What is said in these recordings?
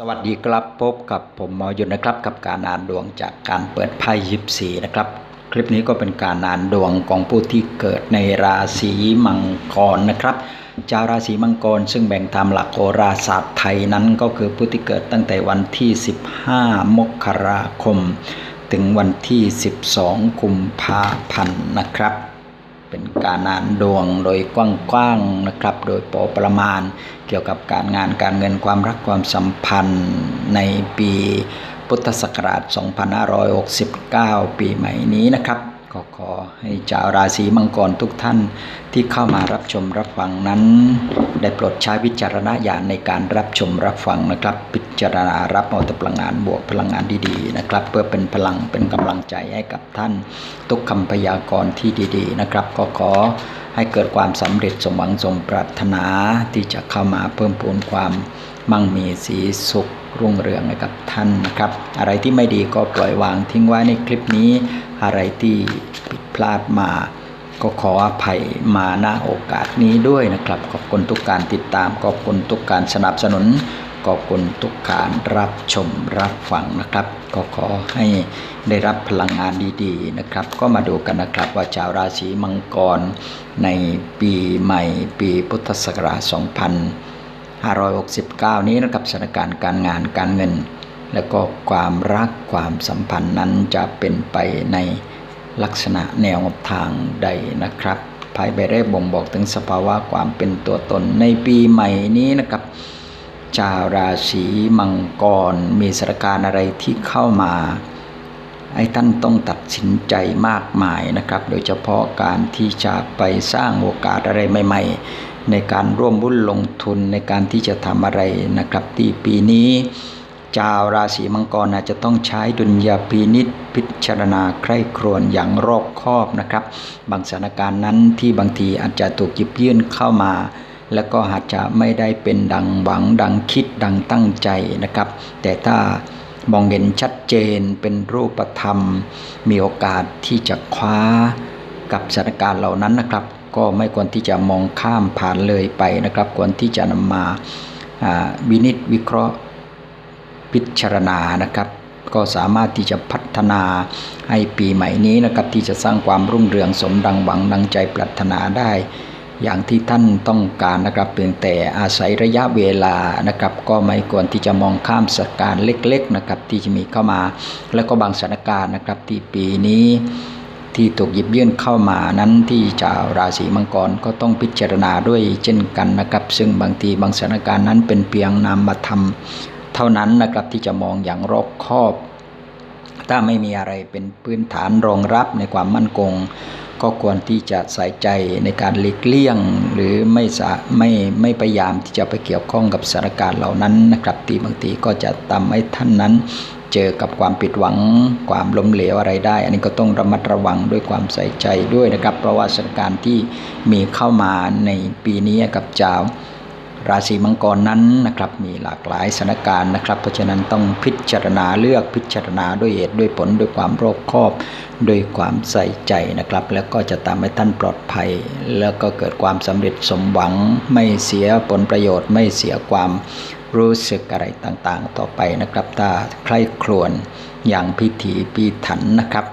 สวัสดีครับพบกับผมหมอยุนนะครับกับการอ่านดวงจากการเปิดไพ่ยิปซีนะครับ คลิปนี้ก็เป็นการอ่านดวงของผู้ที่เกิดในราศีมังกรนะครับชาวราศีมังกรซึ่งแบ่งตามหลักโหราศาสตร์ไทยนั้นก็คือผู้ที่เกิดตั้งแต่วันที่ 15 มกราคม ถึงวันที่ 12 กุมภาพันธ์นะครับ เป็นการนานดวงโดยกว้างๆนะครับ โดยพอประมาณเกี่ยวกับการงานการเงินความรักความสัมพันธ์ในปีพุทธศักราช 2569 ปีใหม่นี้นะครับ ก็ขอให้ชาวราศีมังกรทุกท่านที่เข้ามารับชมรับฟังนั้น ได้โปรดใช้วิจารณญาณในการรับชมรับฟังนะครับ พิจารณารับเอาแต่พลังงานบวกพลังงานดีๆนะครับ เพื่อเป็นพลังเป็นกำลังใจให้กับท่าน ทุกคำพยากรณ์ที่ดีๆนะครับ ก็ขอให้เกิดความสำเร็จสมหวังสมปรารถนาที่จะเข้ามาเพิ่มพูนความมั่งมีสีสุขรุ่งเรืองให้กับท่านนะครับ อะไรที่ไม่ดีก็ปล่อยวางทิ้งไว้ในคลิปนี้ อะไรที่ผิดพลาดมา ก็ขออภัยมาณโอกาสนี้ด้วยนะครับ ขอบคุณทุกการติดตาม ขอบคุณทุกการสนับสนุน ขอบคุณทุกการรับชมรับฟังนะครับ ก็ขอให้ได้รับพลังงานดีๆนะครับ ก็มาดูกันนะครับว่าชาวราศีมังกรในปีใหม่ปีพุทธศักราช 2569 นี้นะครับสถานการณ์การงานการเงิน แล้วก็ความรักความสัมพันธ์นั้นจะเป็นไปในลักษณะแนวทางใดนะครับภายใบแรกบ่งบอกถึงสภาวะความเป็นตัวตนในปีใหม่นี้นะครับ ชาวราศีมังกรมีสถานการณ์อะไรที่เข้ามาให้ท่านต้องตัดสินใจมากมายนะครับ โดยเฉพาะการที่จะไปสร้างโอกาสอะไรใหม่ ๆ ในการร่วมบุญลงทุนในการที่จะทำอะไรนะครับ ที่ปีนี้ ชาวราศีมังกรอาจจะต้องใช้ดุลยพินิษพิจารณาใคร่ครวญอย่างรอบคอบนะครับ บางสถานการณ์นั้นที่บางทีอาจจะถูกหยิบยื่นเข้ามา แล้วก็อาจจะไม่ได้เป็นดังหวังดังคิดดังตั้งใจนะครับ แต่ถ้ามองเห็นชัดเจนเป็นรูปธรรม มีโอกาสที่จะคว้ากับสถานการณ์เหล่านั้นนะครับ ก็ไม่ควรที่จะมองข้ามผ่านเลยไปนะครับ ควรที่จะนำมาวินิจวิเคราะห์ พิจารณานะครับก็สามารถที่จะพัฒนาให้ปีใหม่นี้นะครับที่จะสร้างความรุ่งเรืองสมดังหวังดังใจปรารถนาได้ อย่างที่ท่านต้องการนะครับเพียงแต่อาศัยระยะเวลานะครับ ก็ไม่ควรที่จะมองข้ามสถานการณ์เล็กๆนะครับที่จะมีเข้ามา แล้วก็บางสถานการณ์นะครับที่ปีนี้ที่ถูกหยิบยื่นเข้ามานั้นที่ชาวราศีมังกรก็ต้องพิจารณาด้วยเช่นกันนะครับ ซึ่งบางทีบางสถานการณ์นั้นเป็นเพียงนามธรรม เท่านั้นนะครับที่จะมองอย่างรอบคอบ ถ้าไม่มีอะไรเป็นพื้นฐานรองรับในความมั่นคง ก็ควรที่จะใส่ใจในการหลีกเลี่ยง หรือไม่ไม่ไม่พยายามที่จะไปเกี่ยวข้องกับสถานการณ์เหล่านั้นนะครับที่บางทีก็จะทำให้ท่านนั้นเจอกับความผิดหวังความล้มเหลวอะไรได้ อันนี้ก็ต้องระมัดระวังด้วยความใส่ใจด้วยนะครับ เพราะว่าสถานการณ์ที่มีเข้ามาในปีนี้กับเจ้า ราศีมังกรนั้นนะครับมีหลากหลายสถานการณ์นะครับ เพราะฉะนั้นต้องพิจารณาเลือกพิจารณาด้วยเหตุด้วยผลด้วยความรอบคอบด้วยความใส่ใจนะครับ แล้วก็จะทำให้ท่านปลอดภัย แล้วก็เกิดความสำเร็จสมหวัง ไม่เสียผลประโยชน์ ไม่เสียความรู้สึกอะไรต่างๆ ต่อไปนะครับ ถ้าใคร่ครวญอย่างพิถีพิถันนะครับ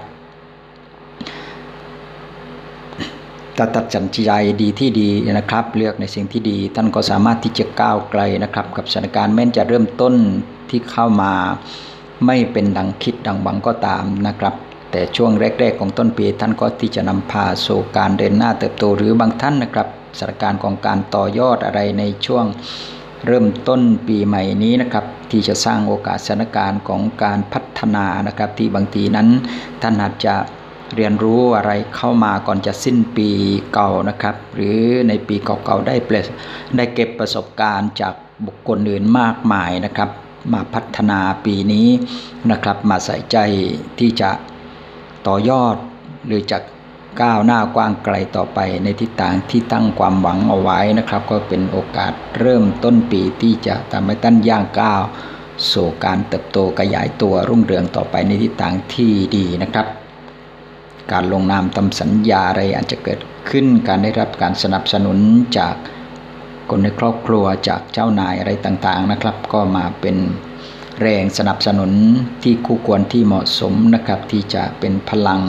ถ้าตัดสินใจดีที่ดีนะครับ เลือกในสิ่งที่ดี ท่านก็สามารถที่จะก้าวไกลนะครับ กับสถานการณ์แม้จะเริ่มต้นที่เข้ามาไม่เป็นดังคิดดังหวังก็ตามนะครับ แต่ช่วงแรก ๆ ของต้นปีท่านก็ที่จะนำพาสู่การเดินหน้าเติบโตหรือบางท่านนะครับสถานการณ์ของการต่อยอดอะไรในช่วงเริ่มต้นปีใหม่นี้นะครับที่จะสร้างโอกาสสถานการณ์ของการพัฒนานะครับ ที่บางทีนั้นท่านอาจจะ เรียนรู้อะไรเข้ามาก่อนจะสิ้นปีเก่านะครับ หรือในปีเก่าๆได้เปลได้เก็บประสบการณ์จากบุคคลอื่นมากมายนะครับ มาพัฒนาปีนี้นะครับ มาใส่ใจที่จะต่อยอดหรือจะก้าวหน้ากว้างไกลต่อไปในทิศทางที่ตั้งความหวังเอาไว้นะครับ ก็เป็นโอกาสเริ่มต้นปีที่จะทำให้ท่านย่างก้าวสู่การเติบโตขยายตัวรุ่งเรืองต่อไปในทิศทางที่ดีนะครับ การลงนามทำสัญญาอะไรอาจจะเกิดขึ้น การได้รับการสนับสนุนจากคนในครอบครัวจากเจ้านายอะไรต่างๆนะครับ ก็มาเป็นแรงสนับสนุนที่คู่ควรที่เหมาะสมนะครับ ที่จะเป็นพลัง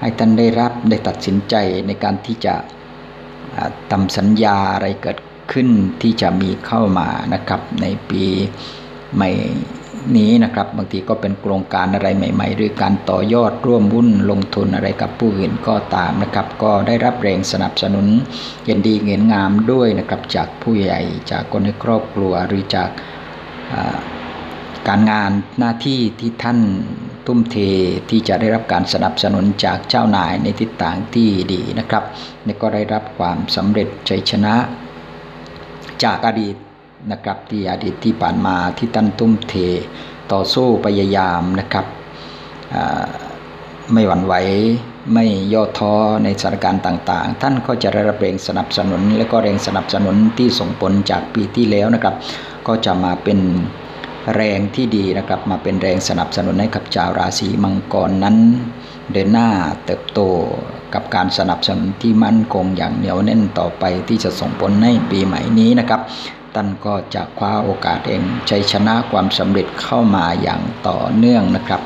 ให้ท่านได้รับได้ตัดสินใจในการที่จะทำสัญญาอะไรเกิดขึ้นที่จะมีเข้ามานะครับในปีใหม่ นี้นะครับ บางทีก็เป็นโครงการอะไรใหม่ ๆ หรือการต่อยอดร่วมวุ่นลงทุนอะไรกับผู้อื่นก็ตามนะครับ ก็ได้รับแรงสนับสนุนยินดีเงินงามด้วยนะครับจากผู้ใหญ่จากคนในครอบครัวหรือจากการงานหน้าที่ที่ท่านทุ่มเทที่จะได้รับการสนับสนุนจากเจ้านายในทิศทางที่ดีนะครับและก็ได้รับความสำเร็จใจชนะจากอดีต นะครับที่อดีตที่ผ่านมาที่ท่านทุ่มเท ต่อสู้พยายามนะครับไม่หวั่นไหวไม่ย่อท้อในสถานการณ์ต่างๆ ท่านก็จะได้รับแรงสนับสนุน และก็แรงสนับสนุนที่ส่งผลจากปีที่แล้วนะครับ ก็จะมาเป็นแรงที่ดีนะครับ มาเป็นแรงสนับสนุนให้กับชาวราศีมังกรนั้น เดินหน้าเติบโตกับการสนับสนุนที่มั่นคงอย่างเหนียวแน่นต่อไปที่จะส่งผลในปีใหม่นี้นะครับ ท่านก็จะคว้าโอกาสเองชัยชนะความสำเร็จเข้ามาอย่างต่อเนื่องนะครับ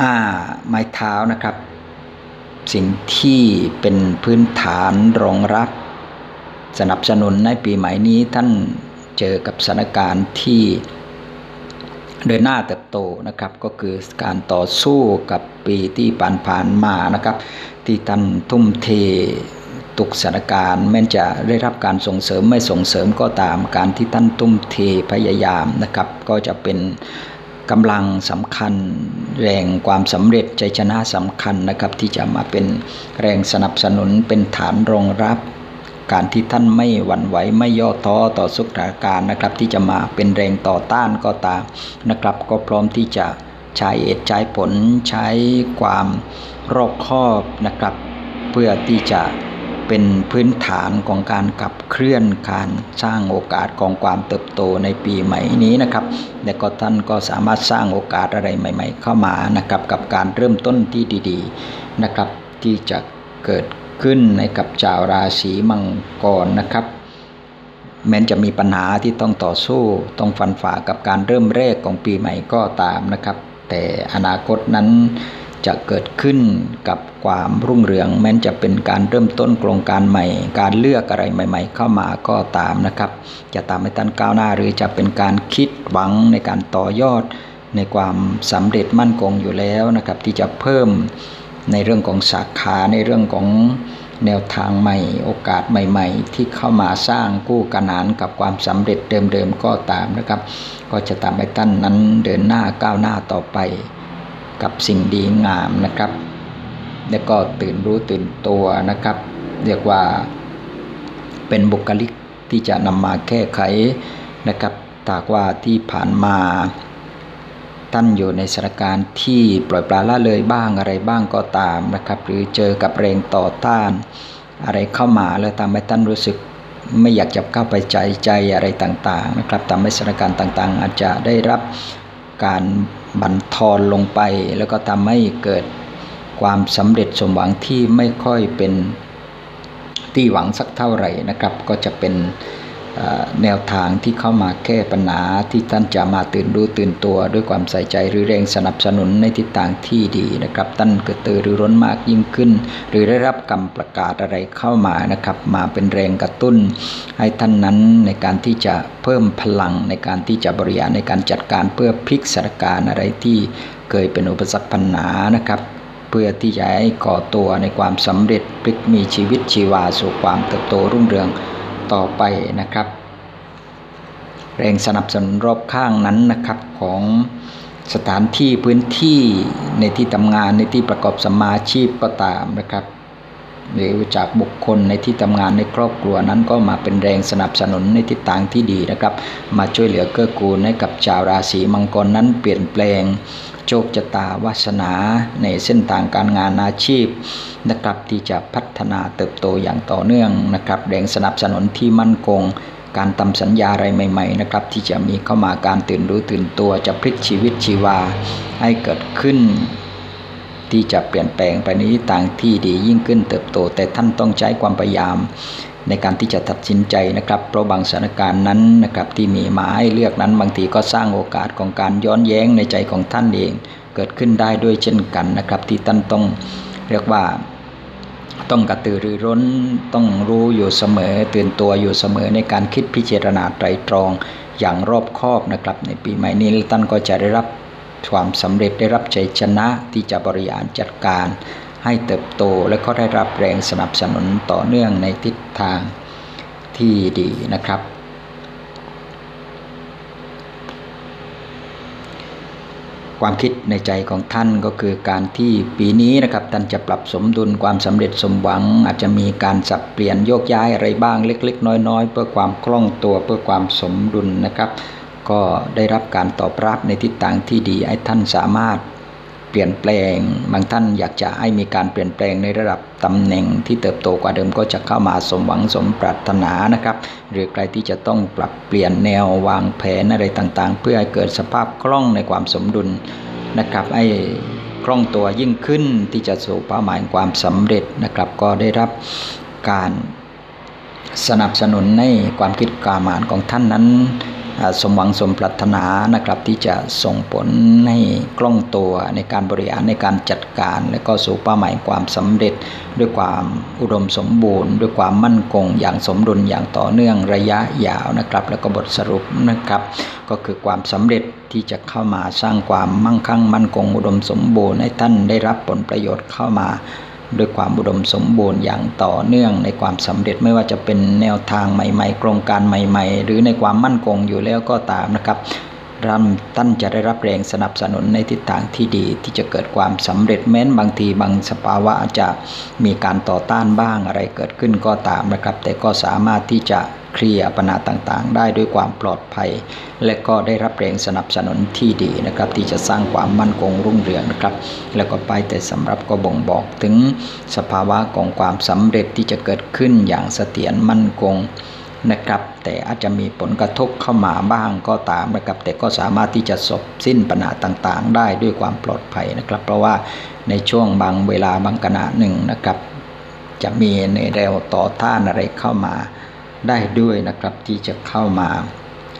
อ่า ไม้เท้านะครับ สิ่งที่เป็นพื้นฐานรองรับ สนับสนุนในปีใหม่นี้ท่านเจอกับสถานการณ์ที่เดินหน้าเติบโตนะครับก็คือการต่อสู้กับปีที่ผ่านๆมานะครับ ที่ท่านทุ่มเทตุกสถานการณ์แม้จะได้รับการส่งเสริมไม่ส่งเสริมก็ตามการที่ท่านทุ่มเทพยายามนะครับ ก็จะเป็นกำลังสำคัญแรงความสำเร็จใจชนะสำคัญนะครับ ที่จะมาเป็นแรงสนับสนุนเป็นฐานรองรับ การที่ท่านไม่หวั่นไหวไม่ย่อท้อต่อสถานการณ์นะครับ ที่จะมาเป็นแรงต่อต้านก็ตามนะครับ ก็พร้อมที่จะ ใช้เหตุใช้ผลใช้ความรอบคอบนะครับ เพื่อที่จะเป็นพื้นฐานของการขับเคลื่อนการสร้างโอกาสของความเติบโตในปีใหม่นี้นะครับและก็ท่านก็สามารถสร้างโอกาสอะไรใหม่ ๆ เข้ามานะครับกับการเริ่มต้นที่ดีๆนะครับ ที่จะเกิดขึ้นในกับชาวราศีมังกรนะครับแม้จะมีปัญหาที่ต้องต่อสู้ ต้องฟันฝ่ากับการเริ่มแรกของปีใหม่ก็ตามนะครับ แต่อนาคตนั้นจะเกิดขึ้นกับความรุ่งเรือง แม้จะเป็นการเริ่มต้นโครงการใหม่ การเลือกอะไรใหม่ ๆ เข้ามาก็ตามนะครับ จะตามให้ท่านก้าวหน้าหรือจะเป็นการคิดหวังในการต่อยอด ในความสำเร็จมั่นคงอยู่แล้วนะครับ ที่จะเพิ่มในเรื่องของสาขาในเรื่องของ แนวทางใหม่โอกาสใหม่ ๆ ที่เข้ามาสร้างกู้กนานกับความสำเร็จเดิมๆก็ตามนะครับ ก็จะทำให้ท่านนั้นเดินหน้าก้าวหน้าต่อไป กับสิ่งดีงามนะครับ แล้วก็ตื่นรู้ตื่นตัวนะครับ เรียกว่าเป็นบุคลิกที่จะนำมาแก้ไขนะครับถากว่าที่ผ่านมา ท่านอยู่ในสถานการณ์ที่ปล่อยปลาละเลยบ้างอะไรบ้างก็ตามนะครับ หรือเจอกับแรงต่อต้าน อะไรเข้ามาแล้วทำให้ท่านรู้สึกไม่อยากจะเข้าไปใจใจอะไรต่างๆนะครับทำให้สถานการณ์ต่างๆ อาจจะได้รับการบั่นทอนลงไป แล้วก็ทำให้เกิดความสำเร็จสมหวังที่ไม่ค่อยเป็นที่หวังสักเท่าไหร่นะครับ ก็จะเป็น แนวทางที่เข้ามาแก้ปัญหาที่ท่านจะมาตื่นรู้ตื่นตัวด้วยความใส่ใจหรือแรงสนับสนุนในทิศทางที่ดีนะครับ ท่านเกิดตื่นรือร้นมากยิ่งขึ้น หรือได้รับคำประกาศอะไรเข้ามานะครับ มาเป็นแรงกระตุ้น ให้ท่านนั้นในการที่จะเพิ่มพลังในการที่จะบริหารในการจัดการเพื่อพลิกสถานการณ์อะไรที่เคยเป็นอุปสรรคปัญหานะครับเพื่อที่จะให้ก่อตัวในความสำเร็จพลิกมีชีวิตชีวาสู่ความเติบโตรุ่งเรือง ต่อไปนะครับ แรงสนับสนุนรอบข้างนั้นนะครับของสถานที่พื้นที่ในที่ทำงานในที่ประกอบสมาชีพก็ตามนะครับหรือจากบุคคลในที่ทำงานในครอบครัวนั้นก็มาเป็นแรงสนับสนุนในทิศทางที่ดีนะครับ มาช่วยเหลือเกื้อกูลให้กับชาวราศีมังกรนั้นเปลี่ยนแปลง โชคชะตาวาสนาในเส้นทางการงานอาชีพนะครับที่จะพัฒนาเติบโตอย่างต่อเนื่องนะครับแรงสนับสนุนที่มั่นคง การทำสัญญาอะไรใหม่ๆนะครับที่จะมีเข้ามาการตื่นรู้ตื่นตัวจะพลิกชีวิตชีวาให้เกิดขึ้นที่จะเปลี่ยนแปลงไปในทิศทางที่ดียิ่งขึ้นเติบโต แต่ท่านต้องใช้ความพยายาม ในการที่จะตัดสินใจนะครับ เพราะบางสถานการณ์นั้นนะครับที่มีมาให้เลือกนั้นบางทีก็สร้างโอกาสของการย้อนแย้งในใจของท่านเอง เกิดขึ้นได้ด้วยเช่นกันนะครับ ที่ท่านต้องเรียกว่าต้องกระตือรือร้นต้องรู้อยู่เสมอ ตื่นตัวอยู่เสมอในการคิดพิจารณาไตรตรองอย่างรอบคอบนะครับ ในปีใหม่นี้ท่านก็จะได้รับความสำเร็จได้รับชัยชนะที่จะบริหารจัดการ ให้เติบโตและก็ได้รับแรงสนับสนุนต่อเนื่องในทิศทางที่ดีนะครับ ความคิดในใจของท่านก็คือการที่ปีนี้นะครับท่านจะปรับสมดุลความสำเร็จสมหวัง อาจจะมีการสับเปลี่ยนโยกย้ายอะไรบ้างเล็ก ๆ น้อย ๆ เพื่อความคล่องตัวเพื่อความสมดุลนะครับ ก็ได้รับการตอบรับในทิศทางที่ดีให้ท่านสามารถ เปลี่ยนแปลง บางท่านอยากจะให้มีการเปลี่ยนแปลงในระดับตำแหน่งที่เติบโตกว่าเดิมก็จะเข้ามาสมหวังสมปรารถนานะครับ หรือใครที่จะต้องปรับเปลี่ยนแนววางแผนอะไรต่างๆ เพื่อให้เกิดสภาพคล่องในความสมดุลนะครับให้คล่องตัวยิ่งขึ้นที่จะสู่เป้าหมายความสำเร็จนะครับ ก็ได้รับการสนับสนุนในความคิดกามานของท่านนั้น สมหวังสมปรารถนานะครับ ที่จะส่งผลให้คล่องตัวในการบริหารในการจัดการ และก็สู่เป้าหมายความสำเร็จ ด้วยความอุดมสมบูรณ์ ด้วยความมั่นคง อย่างสมดุลอย่างต่อเนื่องระยะยาวนะครับ แล้วก็บทสรุปนะครับ ก็คือความสำเร็จที่จะเข้ามาสร้างความมั่งคั่งมั่นคง อุดมสมบูรณ์ให้ท่านได้รับผลประโยชน์เข้ามา ด้วยความบุดมสมบูรณ์อย่างต่อเนื่องในความสำเร็จไม่ว่าจะเป็นแนวทางใหม่ ๆ โครงการใหม่ ๆ หรือในความมั่นคงอยู่แล้วก็ตามนะครับรัมท่านจะได้รับแรงสนับสนุนในทิศทางที่ดีที่จะเกิดความสำเร็จแม้นบางทีบางสภาวะอาจจะมีการต่อต้านบ้างอะไรเกิดขึ้นก็ตามนะครับ แต่ก็สามารถที่จะ คลียปัญหาต่างๆ ได้ด้วยความปลอดภัย และก็ได้รับแรงสนับสนุนที่ดีนะครับ ที่จะสร้างความมั่นคงรุ่งเรืองนะครับ แล้วก็ไปแต่สำหรับก็บ่งบอกถึงสภาวะของความสำเร็จที่จะเกิดขึ้นอย่างเสถียรมั่นคงนะครับแต่อาจจะมีผลกระทบเข้ามาบ้างก็ตามนะครับแต่ก็สามารถที่จะสบสิ้นปัญหาต่างๆ ได้ด้วยความปลอดภัยนะครับ เพราะว่าในช่วงบางเวลาบางขณะหนึ่งนะครับ จะมีในแนวต่อต้านอะไรเข้ามา ได้ด้วยนะครับที่จะเข้ามา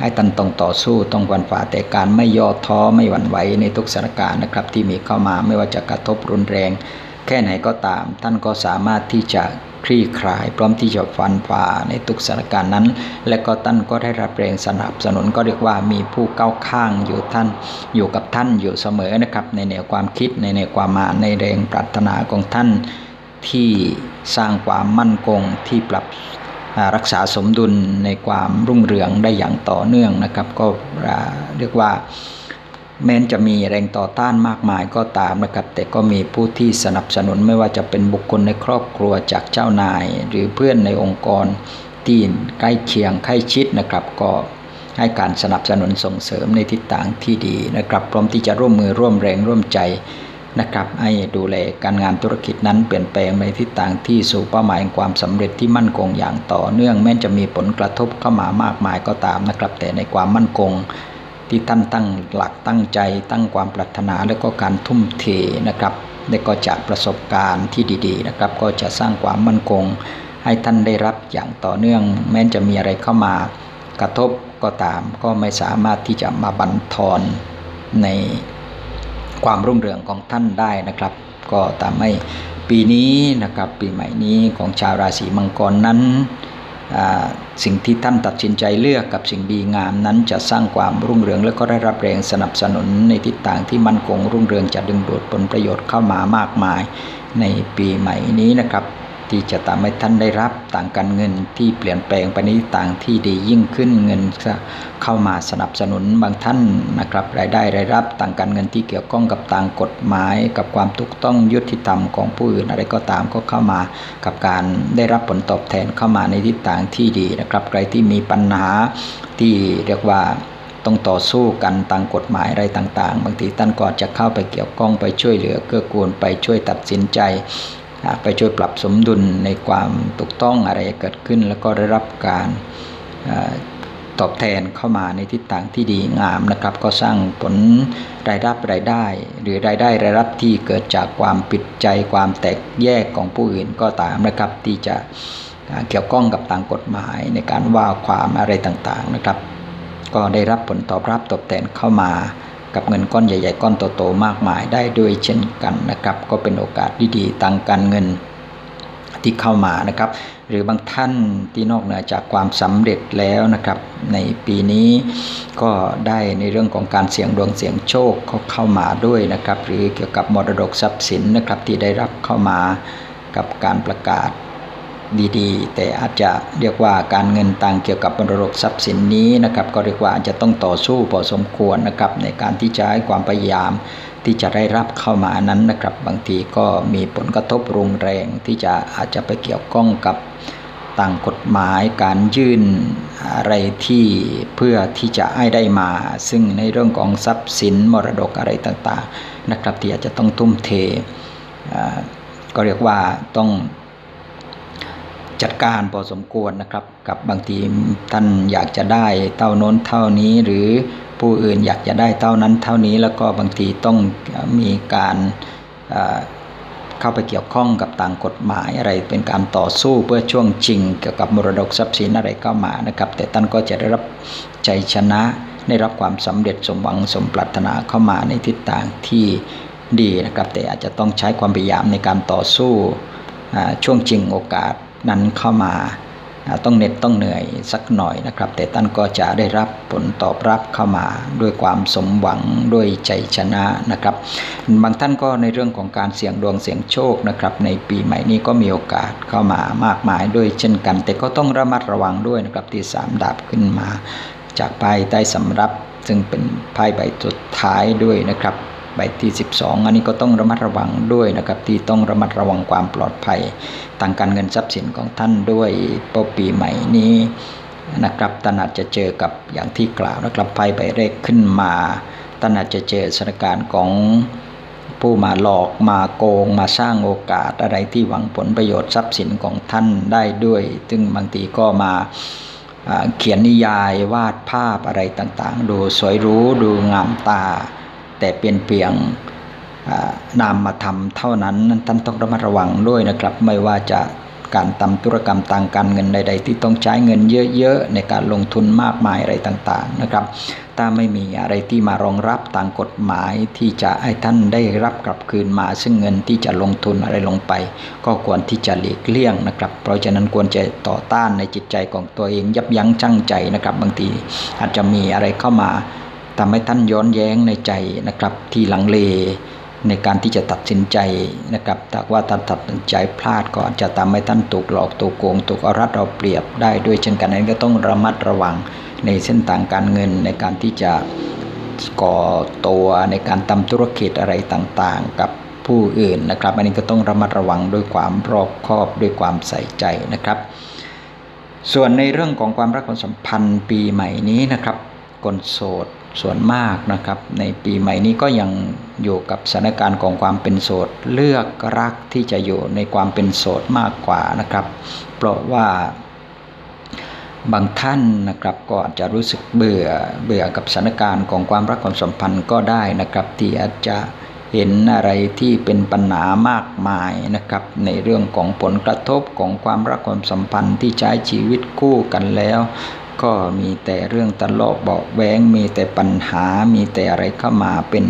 ให้ตันต้องต่อสู้ต้องวันฝ่าแต่การไม่ย่อท้อไม่หวั่นไหวในทุกสถานการณ์นะครับที่มีเข้ามาไม่ว่าจะกระทบรุนแรง แค่ไหนก็ตาม ท่านก็สามารถที่จะคลี่คลาย พร้อมที่จะฟันฝ่าในทุกสถานการณ์นั้น และก็ท่านก็ได้รับแรงสนับสนุนก็เรียกว่ามีผู้ก้าวข้างอยู่ท่านอยู่กับท่านอยู่เสมอนะครับในแนวความคิดในแนวความมาในแรงปรารถนาของท่านที่สร้างความมั่นคงที่ปรับ รักษาสมดุลในความรุ่งเรืองได้อย่างต่อเนื่องนะครับ ก็เรียกว่าแม้นจะมีแรงต่อต้านมากมายก็ตามนะครับ แต่ก็มีผู้ที่สนับสนุนไม่ว่าจะเป็นบุคคลในครอบครัวจากเจ้านาย หรือเพื่อนในองค์กรที่ใกล้เคียงใกล้ชิดนะครับ ก็ให้การสนับสนุนส่งเสริมในทิศทางที่ดีนะครับ พร้อมที่จะร่วมมือร่วมแรงร่วมใจ นะครับให้ดูแลการงานธุรกิจนั้นเปลี่ยนแปลงในทิศทางที่สู่เป้าหมายความสำเร็จที่มั่นคงอย่างต่อเนื่องแม้จะมีผลกระทบเข้ามามากมายก็ตามนะครับ แต่ในความมั่นคงที่ท่านตั้งหลักตั้งใจ ตั้งความปรารถนาและก็การทุ่มเทนะครับและก็จะประสบการณ์ที่ดีๆนะครับ ก็จะสร้างความมั่นคง ให้ท่านได้รับอย่างต่อเนื่อง แม้จะมีอะไรเข้ามากระทบก็ตาม ก็ไม่สามารถที่จะมาบั่นทอนใน ความรุ่งเรืองของท่านได้นะครับ ก็ตามให้ปีนี้นะครับปีใหม่นี้ของชาวราศีมังกรนั้นสิ่งที่ท่านตัดสินใจเลือกกับสิ่งดีงามนั้นจะสร้างความรุ่งเรืองและก็ได้รับแรงสนับสนุนในทิศทางที่มั่นคงรุ่งเรืองจะดึงดูดผลประโยชน์เข้ามามากมายในปีใหม่นี้นะครับ ที่จะทำให้ท่านได้รับต่างการเงินที่เปลี่ยนแปลงไปในต่างที่ดียิ่งขึ้นเงินเข้ามาสนับสนุนบางท่านนะครับรายได้รายรับต่างการเงินที่เกี่ยวข้องกับต่างกฎหมาย กับความถูกต้องยุติธรรมของผู้อื่นอะไรก็ตามก็เข้ามากับการได้รับผลตอบแทนเข้ามาในทิศทางที่ดีนะครับใครที่มีปัญหาที่เรียกว่าต้องต่อสู้กันต่ามกฎหมายอะไรต่าง ๆ บางทีท่านก็จะเข้าไปเกี่ยวข้องไปช่วยเหลือเกื้อกูลไปช่วยตัดสินใจ ไปช่วยปรับสมดุลในความถูกต้องอะไรเกิดขึ้น แล้วก็ได้รับการตอบแทนเข้ามาในทิศทางที่ดีงามนะครับ ก็สร้างผลรายรับรายได้ หรือรายได้รายรับที่เกิดจากความปิดใจความแตกแยกของผู้อื่นก็ตามนะครับที่จะเกี่ยวข้องกับต่างกฎหมายในการว่าความอะไรต่างๆนะครับ ก็ได้รับผลตอบรับตอบแทนเข้ามา กับเงินก้อนใหญ่ ๆ ก้อนโตๆมากมายได้ด้วยเช่นกันนะครับ ก็เป็นโอกาสดีๆทางการเงินที่เข้ามานะครับ หรือบางท่านที่นอกเหนือจากความสำเร็จแล้วนะครับ ในปีนี้ก็ได้ในเรื่องของการเสี่ยงดวงเสี่ยงโชคเขาเข้ามาด้วยนะครับ หรือเกี่ยวกับมรดกทรัพย์สินนะครับที่ได้รับเข้ามากับการประกาศ ดีๆ แต่อาจจะเรียกว่าการเงินต่างเกี่ยวกับมรดกทรัพย์สินนี้นะครับก็เรียกว่าอาจจะต้องต่อสู้พอสมควรนะครับในการที่จะให้ความพยายามที่จะได้รับเข้ามานั้นนะครับบางทีก็มีผลกระทบรุนแรงที่จะอาจจะไปเกี่ยวข้องกับต่างกฎหมายการยื่นอะไรที่เพื่อที่จะให้ได้มา ซึ่งในเรื่องของทรัพย์สินมรดกอะไรต่างๆ นะครับที่อาจจะต้องทุ่มเทก็เรียกว่าต้อง จัดการพอสมควรนะครับ กับบางทีท่านอยากจะได้เท่าน้นเท่านี้หรือผู้อื่นอยากจะได้เท่านั้นเท่านี้แล้วก็บางทีต้องมีการเข้าไปเกี่ยวข้องกับต่างกฎหมายอะไรเป็นการต่อสู้เพื่อช่วงจริงเกี่ยวกับมรดกทรัพย์สินอะไรเข้ามานะครับ แต่ท่านก็จะได้รับใจชนะได้รับความสำเร็จสมหวังสมปรารถนาเข้ามาในทิศทางที่ดีนะครับ แต่อาจจะต้องใช้ความพยายามในการต่อสู้ช่วงจริงโอกาส นั้นเข้ามาต้องเหน็ดต้องเหนื่อยสักหน่อยนะครับ แต่ท่านก็จะได้รับผลตอบรับเข้ามาด้วยความสมหวังด้วยใจชนะนะครับ บางท่านก็ในเรื่องของการเสี่ยงดวงเสี่ยงโชคนะครับ ในปีใหม่นี้ก็มีโอกาสเข้ามามากมายด้วยเช่นกัน แต่ก็ต้องระมัดระวังด้วยนะครับที่สามดาบขึ้นมา จากไพ่ใต้สำรับซึ่งเป็นไพ่ใบสุดท้ายด้วยนะครับ ใบที่ 12 อันนี้ก็ต้องระมัดระวังด้วยนะครับ ที่ต้องระมัดระวังความปลอดภัยทางการเงินทรัพย์สินของท่านด้วยปปีใหม่นี้นะครับท่านอาจจะเจอกับอย่างที่กล่าวนะครับไพ่ใบเลขขึ้นมาท่านอาจจะเจอสถานการณ์ของผู้มาหลอกมาโกงมาสร้างโอกาสอะไรที่หวังผลประโยชน์ทรัพย์สินของท่านได้ด้วย ซึ่งบางทีก็มาเขียนนิยายวาดภาพอะไรต่างๆ ดูสวยรู้ดูงามตา แต่เป็นเพียงนามมาทำเท่านั้นท่านต้องระมัดระวังด้วยนะครับ ไม่ว่าจะการทำธุรกรรมต่างการเงินใด ๆ ที่ต้องใช้เงินเยอะๆในการลงทุนมากมายอะไรต่างๆนะครับ ถ้าไม่มีอะไรที่มารองรับตามกฎหมายที่จะให้ท่านได้รับกลับคืนมา ซึ่งเงินที่จะลงทุนอะไรลงไป ก็ควรที่จะหลีกเลี่ยงนะครับ เพราะฉะนั้นควรจะต่อต้านในจิตใจของตัวเองยับยั้งชั่งใจนะครับ บางทีอาจจะมีอะไรเข้ามา ทำให้ท่านย้อนแย้งในใจนะครับ ที่ลังเลในการที่จะตัดสินใจนะครับถ้าว่าท่านตัดสินใจพลาดก็จะทำให้ท่านถูกหลอกถูกโกงถูกเอารัดเอาเปรียบได้ด้วยเช่นกันนั้นก็ต้องระมัดระวังในเส้นทางการเงินในการที่จะก่อตัวในการทำธุรกิจอะไรต่างๆ กับผู้อื่นนะครับ อันนี้ก็ต้องระมัดระวังด้วยความรอบคอบด้วยความใส่ใจนะครับ ส่วนในเรื่องของความรักความสัมพันธ์ปีใหม่นี้นะครับคนโสด ส่วนมากนะครับ ในปีใหม่นี้ก็ยังอยู่กับสถานการณ์ของความเป็นโสด เลือกรักที่จะอยู่ในความเป็นโสดมากกว่านะครับ เพราะว่าบางท่านนะครับก็อาจจะรู้สึกเบื่อเบื่อกับสถานการณ์ของความรักความสัมพันธ์ก็ได้นะครับ ที่อาจจะเห็นอะไรที่เป็นปัญหามากมายนะครับ ในเรื่องของผลกระทบของความรักความสัมพันธ์ที่ใช้ชีวิตคู่กันแล้ว ก็มีแต่เรื่องตลกเบาแวงมีแต่ปัญหา มีแต่อะไรเข้ามาเป็น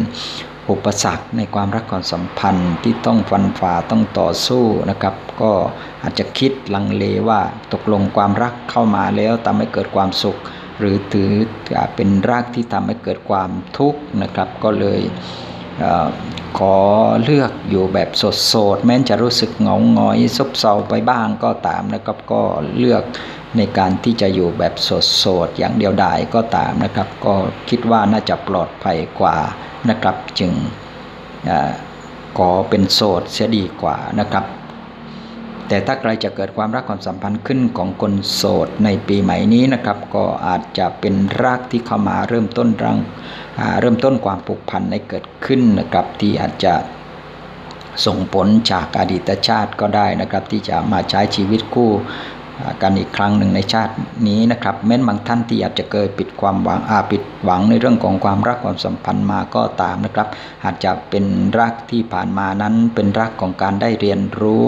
อุปสรรคในความรักความสัมพันธ์ที่ต้องฟันฝ่าต้องต่อสู้นะครับ ก็อาจจะคิดลังเลว่าตกลงความรักเข้ามาแล้วทำให้เกิดความสุข หรือถือเป็นรักที่ทำให้เกิดความทุกข์นะครับ ก็เลยขอเลือกอยู่แบบโสดๆแม้จะรู้สึกเหงาหงอยซบเซาไปบ้างก็ตามนะครับก็เลือก ในการที่จะอยู่แบบโสดๆอย่างเดียวดายก็ตามนะครับ ก็คิดว่าน่าจะปลอดภัยกว่านะครับ จึงขอเป็นโสดเสียดีกว่านะครับ แต่ถ้าใครจะเกิดความรักความสัมพันธ์ขึ้นของคนโสดในปีใหม่นี้นะครับ ก็อาจจะเป็นรักที่เข้ามาเริ่มต้นรังเริ่มต้นความผูกพันในเกิดขึ้นนะครับที่อาจจะส่งผลจากอดีตชาติก็ได้นะครับ ที่จะมาใช้ชีวิตคู่ กันอีกครั้งหนึ่งในชาตินี้นะครับแม้นบางท่านที่อาจจะเคยปิดความหวังอาปิดหวังในเรื่องของความรักความสัมพันธ์มาก็ตามนะครับ อาจจะเป็นรักที่ผ่านมานั้นเป็นรักของการได้เรียนรู้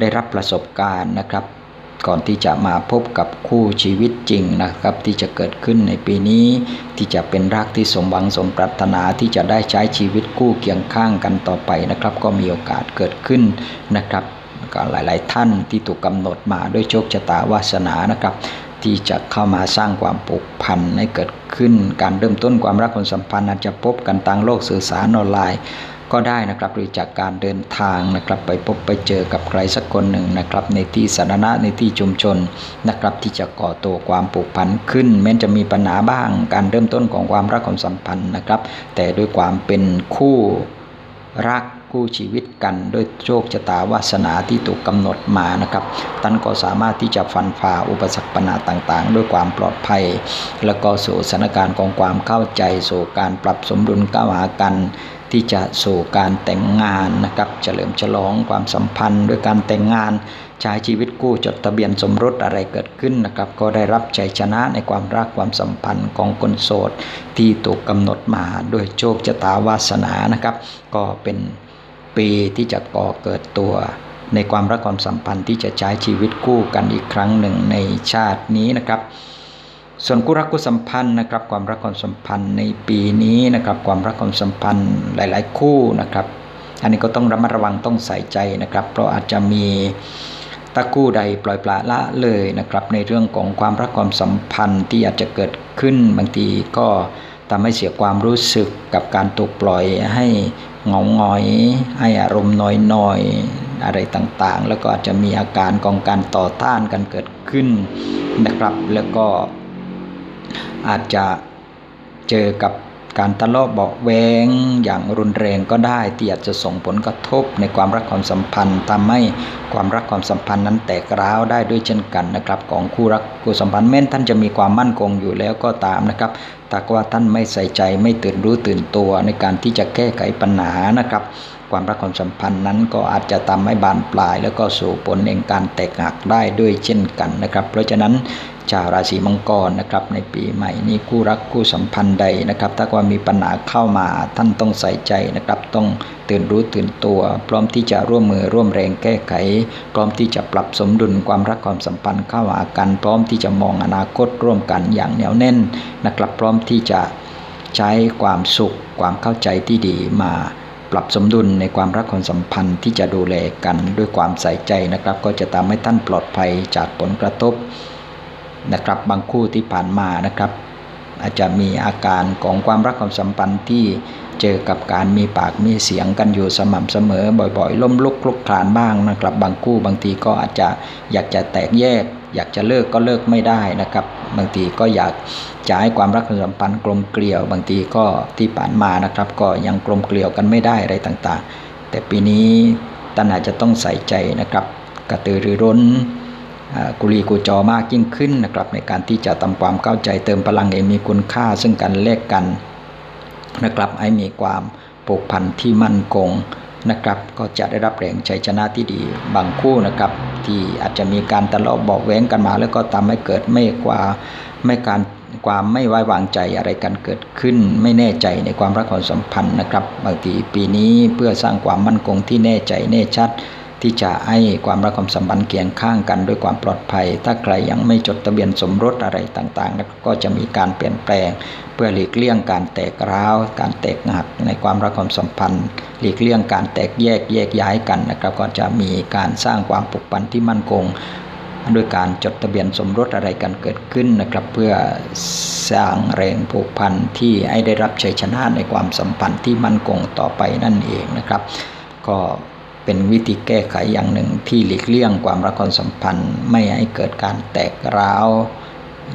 ได้รับประสบการณ์นะครับ ก่อนที่จะมาพบกับคู่ชีวิตจริงนะครับ ที่จะเกิดขึ้นในปีนี้ ที่จะเป็นรักที่สมหวังสมปรารถนาที่จะได้ใช้ชีวิตคู่เคียงข้างกันต่อไปนะครับ ก็มีโอกาสเกิดขึ้นนะครับ หลาย ๆ ท่านที่ถูกกำหนดมาด้วยโชคชะตาวาสนานะครับที่จะเข้ามาสร้างความผูกพันให้เกิดขึ้น การเริ่มต้นความรักความสัมพันธ์อาจจะพบกันทางโลกสื่อสารออนไลน์ ก็ได้นะครับหรือจากการเดินทางนะครับไปพบไปเจอกับใครสักคนหนึ่งนะครับในที่สาธารณะในที่ชุมชนนะครับที่จะก่อตัวความผูกพันขึ้น แม้จะมีปัญหาบ้าง การเริ่มต้นของความรักความสัมพันธ์นะครับ แต่ด้วยความเป็นคู่รัก คู่ชีวิตกันด้วยโชคชะตาวาสนาที่ถูกกำหนดมานะครับท่านก็สามารถที่จะฟันฝ่าอุปสรรคปัญหาต่างๆ ด้วยความปลอดภัย แล้วก็สู่สถานการณ์ของความเข้าใจสู่การปรับสมดุลก้าวหากันที่จะสู่การแต่งงานนะครับเฉลิมฉลองความสัมพันธ์ ด้วยการแต่งงานใช้ชีวิตคู่จดทะเบียนสมรสอะไรเกิดขึ้นนะครับ ก็ได้รับชัยชนะในความรักความสัมพันธ์ของคนโสด ที่ถูกกำหนดมาด้วยโชคชะตาวาสนานะครับ ก็เป็น ปีที่จะก่อเกิดตัว ในความรักความสัมพันธ์ที่จะใช้ชีวิตคู่กันอีกครั้งหนึ่งในชาตินี้นะครับ ส่วนคู่รักคู่สัมพันธ์นะครับ ความรักความสัมพันธ์ในปีนี้นะครับ ความรักความสัมพันธ์หลาย ๆ คู่นะครับ อันนี้ก็ต้องระมัดระวังต้องใส่ใจนะครับ เพราะอาจจะมีตะคู่ใดปล่อยปละละเลยนะครับ ในเรื่องของความรักความสัมพันธ์ที่อาจจะเกิดขึ้นบางทีก็ทำให้เสียความรู้สึกกับการถูกปล่อยให้ เงาหงอยให้อารมณ์น้อยๆอะไรต่างๆ แล้วก็อาจจะมีอาการของการต่อต้านกันเกิดขึ้นนะครับ แล้วก็อาจจะเจอกับ การทะเลาะเบาแวงอย่างรุนแรงก็ได้ที่อาจจะส่งผลกระทบในความรักความสัมพันธ์ทำให้ความรักความสัมพันธ์นั้นแตกร้าวได้ด้วยเช่นกันนะครับ ของคู่รักคู่สัมพันธ์แม้นท่านจะมีความมั่นคงอยู่แล้วก็ตามนะครับแต่ว่าท่านไม่ใส่ใจไม่ตื่นรู้ตื่นตัวในการที่จะแก้ไขปัญหานะครับความรักความสัมพันธ์นั้นก็อาจจะทำให้บานปลาย แล้วก็สู่ผลแห่งการแตกหักได้ด้วยเช่นกันนะครับ เพราะฉะนั้น ชาวราศีมังกรนะครับในปีใหม่นี้คู่รักคู่สัมพันธ์ใดนะครับ ถ้าว่ามีปัญหาเข้ามาท่านต้องใส่ใจนะครับ ต้องตื่นรู้ตื่นตัว พร้อมที่จะร่วมมือร่วมแรงแก้ไข พร้อมที่จะปรับสมดุลความรักความสัมพันธ์เข้าหากัน พร้อมที่จะมองอนาคตร่วมกันอย่างแน่วแน่นนะครับ พร้อมที่จะใช้ความสุขความเข้าใจที่ดีมาปรับสมดุลในความรักความสัมพันธ์ที่จะดูแลกันด้วยความใส่ใจนะครับ ก็จะทำให้ท่านปลอดภัยจากผลกระทบ นะครับบางคู่ที่ผ่านมานะครับ อาจจะมีอาการของความรักความสัมพันธ์ที่เจอกับการมีปากมีเสียงกันอยู่สม่ำเสมอ บ่อยๆ ล้มลุกคลุกคลานบ้างนะครับ บางคู่บางทีก็อาจจะอยากจะแตกแยก อยากจะเลิกก็เลิกไม่ได้นะครับ บางทีก็อยากจะให้ความรักความสัมพันธ์กลมเกลียว บางทีก็ที่ผ่านมานะครับ ก็ยังกลมเกลียวกันไม่ได้อะไรต่างๆ แต่ปีนี้ท่านอาจจะต้องใส่ใจนะครับ กระตือรือร้น กุลีกุจอมากยิ่งขึ้นนะครับในการที่จะทำความเข้าใจเติมพลังเองมีคุณค่า ซึ่งกันแลกกันนะครับให้มีความผูกพันที่มั่นคงนะครับก็จะได้รับแรงชัยชนะที่ดีบางคู่นะครับ ที่อาจจะมีการทะเลาะบอกแว้งกันมา แล้วก็ทำให้เกิดไม่กว่าไม่การความไม่ไว้วางใจอะไรกันเกิดขึ้น ไม่แน่ใจในความรักความสัมพันธ์นะครับ บางทีปีนี้เพื่อสร้างความมั่นคงที่แน่ใจแน่ชัด ที่จะให้ความรักความสัมพันธ์เคียงข้างกันด้วยความปลอดภัย ถ้าใครยังไม่จดทะเบียนสมรสอะไรต่างๆ ก็จะมีการเปลี่ยนแปลง เพื่อหลีกเลี่ยงการแตกร้าว การแตกหักในความรักความสัมพันธ์ หลีกเลี่ยงการแตกแยกแยกย้ายกันนะครับ ก็จะมีการสร้างความผูกพันที่มั่นคงด้วยการจดทะเบียนสมรสอะไรกันเกิดขึ้นนะครับเพื่อสร้างแรงผูกพันที่ให้ได้รับชัยชนะในความสัมพันธ์ที่มั่นคงต่อไปนั่นเองนะครับ ก็ เป็นวิธีแก้ไขอย่างหนึ่งที่หลีกเลี่ยงความรักความสัมพันธ์ ไม่ให้เกิดการแตกร้าว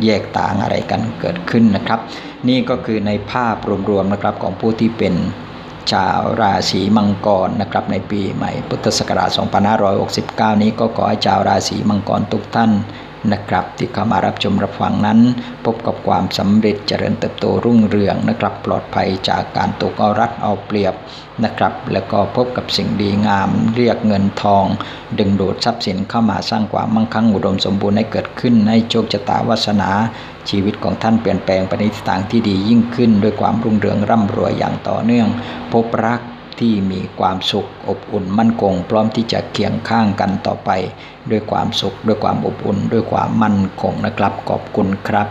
แยกต่างอะไรกันเกิดขึ้นนะครับ นี่ก็คือในภาพรวมๆนะครับของผู้ที่เป็นชาวราศีมังกรนะครับในปีใหม่พุทธศักราช 2569 นี้ก็ขอให้ชาวราศีมังกรทุกท่าน นะครับ ที่เข้ามารับชมรับฟังนั้น พบกับความสำเร็จเจริญเติบโตรุ่งเรืองนะครับ ปลอดภัยจากการตกเอารัดเอาเปรียบนะครับ แล้วก็พบกับสิ่งดีงาม เรียกเงินทอง ดึงดูดทรัพย์สินเข้ามาสร้างความมั่งคั่งอุดมสมบูรณ์ให้เกิดขึ้นให้โชคชะตาวาสนาชีวิตของท่านเปลี่ยนแปลงไปในทิศทางที่ดียิ่งขึ้น ด้วยความรุ่งเรืองร่ำรวยอย่างต่อเนื่อง พบรัก ที่มีความสุขอบอุ่นมั่นคง พร้อมที่จะเคียงข้างกันต่อไป ด้วยความสุขด้วยความอบอุ่น ด้วยความมั่นคงนะครับ ขอบคุณครับ